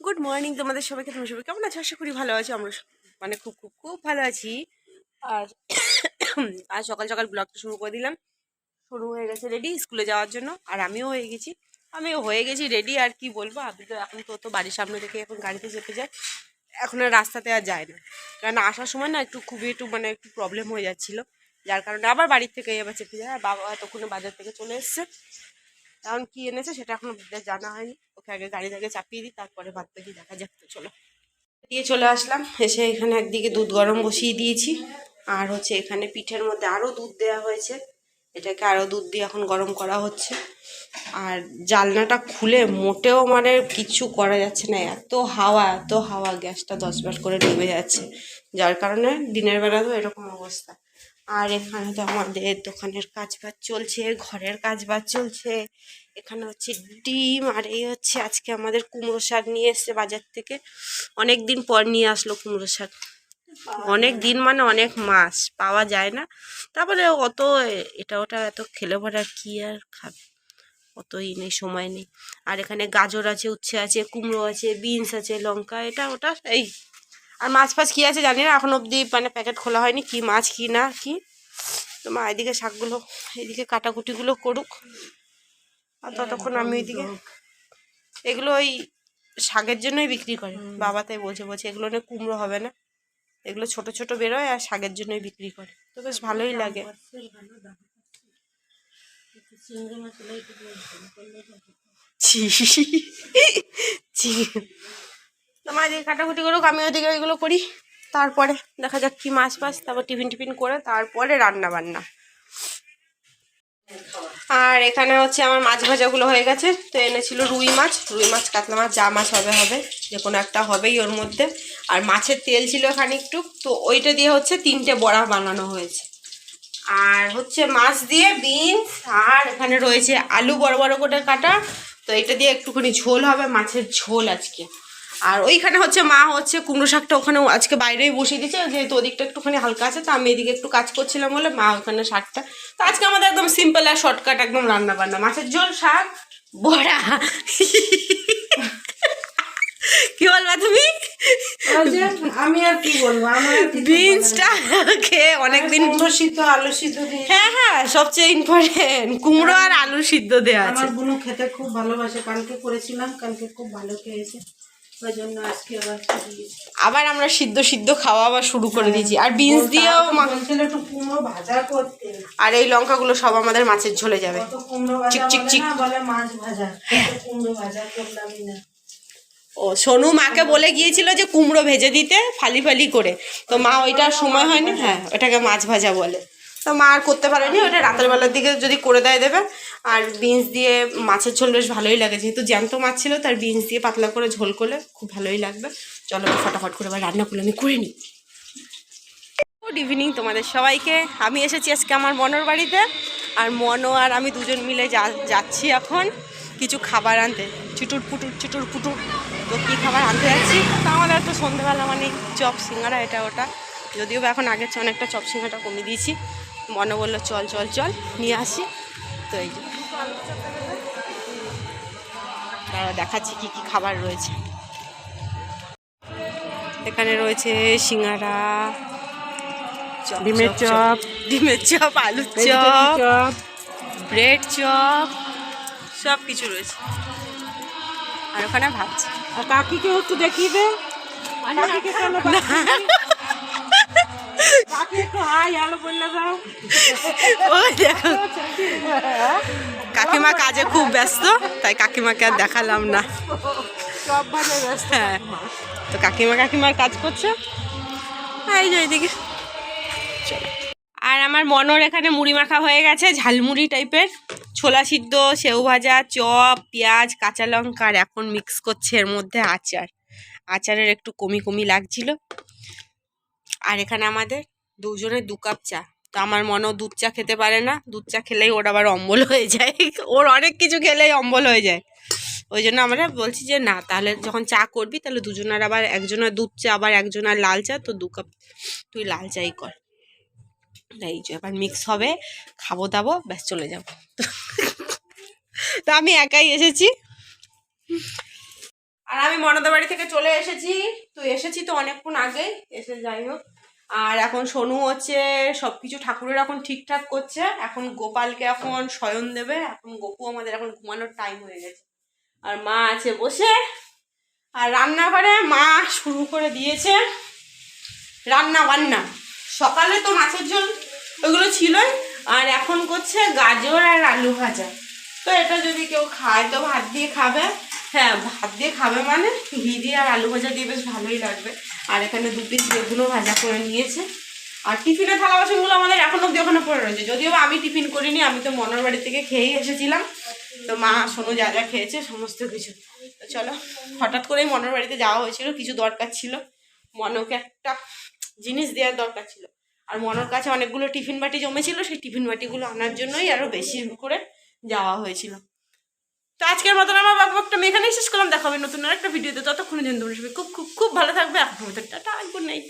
Good morning তোমাদের সবাইকে তুমি সবাই কেমন আছো? আশা করি ভালো আছো। আমরা মানে খুব খুব খুব ভালো আছি। আর আজ সকাল সকাল ব্লগটা শুরু করে দিলাম। শুরু হয়ে গেছে রেডি স্কুলে যাওয়ার জন্য। আর আমিও হয়ে গেছি। আমিও হয়ে গেছি রেডি আর কি বলব? আপনি তো এখন তো তো বাড়ির সামনে থেকে এখন গাড়িতে চেপে যায়। এখন আর রাস্তাতে আর যায় না। কারণ আসার সময় না একটু খুবই একটু মানে একটু প্রবলেম হয়ে যাচ্ছিল। যার কারণে আবার বাড়ির থেকে এবার চেপে যায়। আর বাবা তখন বাজার থেকে চলে এসছে। এখন কি এনেছে সেটা এখনও জানা হয়নি। ওকে আগে গাড়ি থেকে চাপিয়ে দিই, তারপরে ভাত থেকে দেখা যাক তো, চলো। দিয়ে চলে আসলাম, এসে এখানে একদিকে দুধ গরম বসিয়ে দিয়েছি। আর হচ্ছে এখানে পিঠের মধ্যে আরও দুধ দেওয়া হয়েছে। এটাকে আরও দুধ দিয়ে এখন গরম করা হচ্ছে। আর জালনাটা খুলে মোটেও মানে কিছু করা যাচ্ছে না, এত হাওয়া এত হাওয়া, গ্যাসটা দশ বার করে ডুবে যাচ্ছে। যার কারণে দিনের বেলাতেও এরকম অবস্থা। আর এখানে তো আমাদের দোকানের কাজ বাজ চলছে, ঘরের কাজ বাজ চলছে। এখানে হচ্ছে ডিম আর এই হচ্ছে আজকে আমাদের কুমড়ো শাক নিয়ে এসছে বাজার থেকে। অনেক দিন পর নিয়ে আসলো কুমড়ো শাক। অনেক দিন মানে অনেক মাস, পাওয়া যায় না। তারপরে অত এটা ওটা এত খেলে আর কি আর খাবে? অতই নেই, সময় নেই। আর এখানে গাজর আছে, উচ্ছে আছে, কুমড়ো আছে, বিনস আছে, লঙ্কা, এটা ওটা এই আর মাছ ফাছ কী আছে জানি না এখন অবধি মানে প্যাকেট খোলা হয়নি কি মাছ কি না কি? তো মা এদিকে শাকগুলো এদিকে কাটাকুটিগুলো করুক। আর ততক্ষণ আমি ওইদিকে এগুলো ওই শাকের জন্যই বিক্রি করে। বাবা তাই বলছে বলছে এগুলো না কুমড়ো হবে না। এগুলো ছোট ছোট বেরোয় আর শাকের জন্যই বিক্রি করে। তো বেশ ভালোই লাগে। ছি। এদিকে কাটাকুটি করুক আমি ওইদিকে ওইগুলো করি। তারপরে দেখা যাক কি মাছ ফাছ তারপর টিফিন টিফিন করে তারপরে রান্না বান্না। আর এখানে হচ্ছে আমার মাছ ভাজাগুলো হয়ে গেছে, তো এনেছিল রুই মাছ। রুই মাছ, কাতলা মাছ, যা মাছ হবে হবে। যে কোনো একটা হবেই ওর মধ্যে। আর মাছের তেল ছিল এখানে একটু তো ওইটা দিয়ে হচ্ছে তিনটে বড়া বানানো হয়েছে। আর হচ্ছে মাছ দিয়ে বিনস, আর এখানে রয়েছে আলু বড় বড় করে কাটা, তো এটা দিয়ে একটুখানি ঝোল হবে, মাছের ঝোল আজকে। আর ওইখানে হচ্ছে মা হচ্ছে কুমড়ো শাকটা ওখানে আজকে বাইরেই বসিয়ে দিয়েছে যেহেতু ওদিকটা একটুখানি হালকা আছে তো আমি এদিকে একটু কাজ করছিলাম বলে মা ওখানে শাকটা তো আজকে আমাদের একদম সিম্পল আর শর্টকাট একদম রান্না বান্না মাছের ঝোল শাক বড়া। কি বলবা তুমি? আমি আর কি বলব? আমার আর বিনসটা খেয়ে অনেকদিন কুমড়ো সিদ্ধ আলু সিদ্ধ হ্যাঁ হ্যাঁ সবচেয়ে ইম্পর্টেন্ট কুমড়ো আর আলু সিদ্ধ দেওয়া আছে। আমার বুনু খেতে খুব ভালোবাসে। কালকে করেছিলাম কালকে খুব ভালো খেয়েছে। ওই জন্য আজকে আবার আবার আমরা সিদ্ধ সিদ্ধ খাওয়া আবার শুরু করে দিয়েছি। আর বিনস দিয়েও একটু কুমড়ো ভাজা করতে। আর এই লঙ্কাগুলো সব আমাদের মাছের ঝোলে যাবে। কত চিক, চিক, চিক। বলে মাছ ভাজা। কুমড়ো ভাজা করলামই না। ও সোনু মাকে বলে গিয়েছিল যে কুমড়ো ভেজে দিতে ফালি ফালি করে। তো মা ওইটার সময় হয়নি। হ্যাঁ ওটাকে মাছ ভাজা বলে। তো মা আর করতে পারেনি, ওটা রাতের বেলার দিকে যদি করে দেয় দেবে। আর বিনস দিয়ে মাছের ঝোল বেশ ভালোই লাগে, যেহেতু জ্যান্ত মাছ ছিল তার বিনস দিয়ে পাতলা করে ঝোল করলে খুব ভালোই লাগবে। চলো ফটাফট করে এবার রান্না করলে আমি করে নিই। গুড ইভিনিং তোমাদের সবাইকে। আমি এসেছি আজকে আমার মনোর বাড়িতে, আর মনো আর আমি দুজন মিলে যাচ্ছি এখন কিছু খাবার আনতে। চুটুর পুটুর চুটুর পুটুর। তো কী খাবার আনতে যাচ্ছি? তো আমাদের তো সন্ধ্যেবেলা মানে চপ সিঙ্গারা, এটা ওটা। যদিও এখন আগের চেয়ে অনেকটা চপ সিঙ্গাটা কমিয়ে দিয়েছি। মনে বলল চল চল চল নিয়ে আসি। তো এই যে। দেখাচ্ছি কি কি খাবার রয়েছে। এখানে রয়েছে সিঙ্গারা ডিমের চপ। ডিমের চপ আলুর চপ ব্রেড চপ সব কিছু রয়েছে। আর ওখানে ভাবছি আর কাকিকেও একটু দেখিয়ে দে। কাকিমা কাজে খুব ব্যস্ত তাই কাকিমাকে আর দেখালাম না। হ্যাঁ। তো কাকিমা কাকিমার কাজ করছে। এই যে এইদিকে। আর আমার মনোর এখানে মুড়ি মাখা হয়ে গেছে ঝালমুড়ি টাইপের। ছোলা সিদ্ধ সেউ ভাজা চপ পেঁয়াজ কাঁচা লঙ্কা আর এখন মিক্স করছে এর মধ্যে আচার। আচারের একটু কমি কমি লাগছিল। আর এখানে আমাদের দুজনের দু কাপ চা। তো আমার মনও দুধ চা খেতে পারে না। দুধ চা খেলেই ওর আবার অম্বল হয়ে যায়। ওর অনেক কিছু খেলেই অম্বল হয়ে যায়। ওই জন্য আমরা বলছি যে, না, তাহলে যখন চা করবি, তাহলে দুজনের আবার একজনের দুধ চা, আবার একজনের লাল চা। তো দু কাপ তুই লাল চাই কর। এই যে, এবার মিক্স হবে। খাব, দাবো, ব্যাস, চলে যাব। তো আমি একাই এসেছি। আর আমি মনদা বাড়ি থেকে চলে এসেছি। তো এসেছি তো অনেকক্ষণ আগে। এসে যাই হোক। আর এখন সোনু হচ্ছে সব কিছু ঠাকুরের এখন ঠিকঠাক করছে। এখন গোপালকে এখন শয়ন দেবে। এখন গোপু আমাদের এখন ঘুমানোর টাইম হয়ে গেছে। আর মা আছে বসে। আর রান্নাঘরে মা শুরু করে দিয়েছে রান্না বান্না। সকালে তো মাছের ঝোল ওগুলো ছিলই। আর এখন করছে গাজর আর আলু ভাজা। তো এটা যদি কেউ খায় তো ভাত দিয়ে খাবে। হ্যাঁ ভাত দিয়ে খাবে মানে। ঘি দিয়ে আর আলু ভাজা দিয়ে বেশ ভালোই লাগবে। আর এখানে দু পিস বেগুনও ভাজা করে নিয়েছে। আর টিফিনের থালা বাসনগুলো আমাদের এখন অব্দি ওখানে পড়ে রয়েছে। যদিও আমি টিফিন করিনি, আমি তো মনের বাড়ি থেকে খেয়েই এসেছিলাম। তো মা শোনো যা যা খেয়েছে, সমস্ত কিছু। তো চলো, হঠাৎ করেই মনের বাড়িতে যাওয়া হয়েছিল, কিছু দরকার ছিল। মনকে একটা জিনিস দেওয়ার দরকার ছিল। আর মনের কাছে অনেকগুলো টিফিন বাটি জমেছিল, সেই টিফিন বাটিগুলো আনার জন্যই আরও বেশি করে যাওয়া হয়েছিল। তো আজকের মতন আমার বাবুকটা আমি এখানেই শেষ করলাম। দেখাবে নতুন আর একটা ভিডিওতে ততক্ষণের জন্য তোমরা সবাই খুব খুব খুব ভালো থাকবে। এখন টাটা গুড নাইট